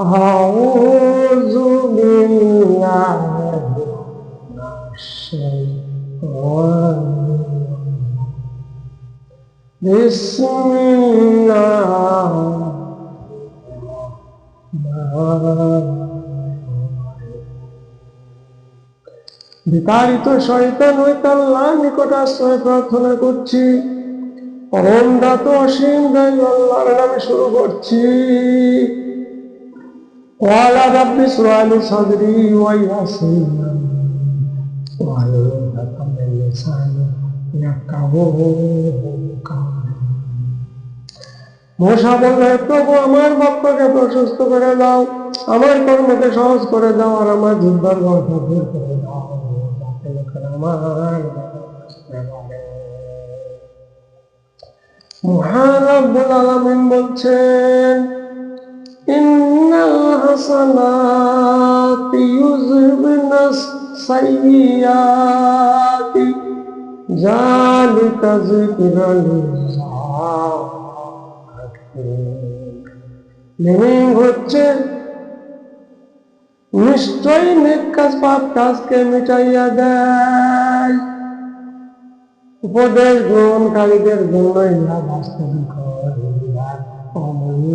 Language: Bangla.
أعوذ بالله من الشيطان بسم الله বিতাড়িত শয়তান হইতে আল্লাহর নিকট আশ্রয় প্রার্থনা করছি পরম দাত অসীম দয়ালু আল্লাহর নামে শুরু করছি ওয়ালা রাব্বি সুরালি সাদরি ওয়া ইয়াসির وعليك من لساني يفقهوا قولي মশা বললে প্রভু আমার বক্তকে প্রশস্ত করে দাও আমার কর্মকে সহজ করে দাও আর আমার জিব্বার গর্ভ দূর করে দাও যাতে লোকেরা আমার বুঝতে পারে। মহান আব্দুল আলমিন বলছেন হাসানাতি ইউযহিবুনাস সাইয়্যাতি যালিকা যিকরা মিনিং হচ্ছে নিশ্চয়ই নেক কাজ, পাপ কাজকে মিটাইয়া দেয়। উপদেশ গ্রহণকারীদের জন্য ইহা বাস্তবিক ইহা অমূল্য।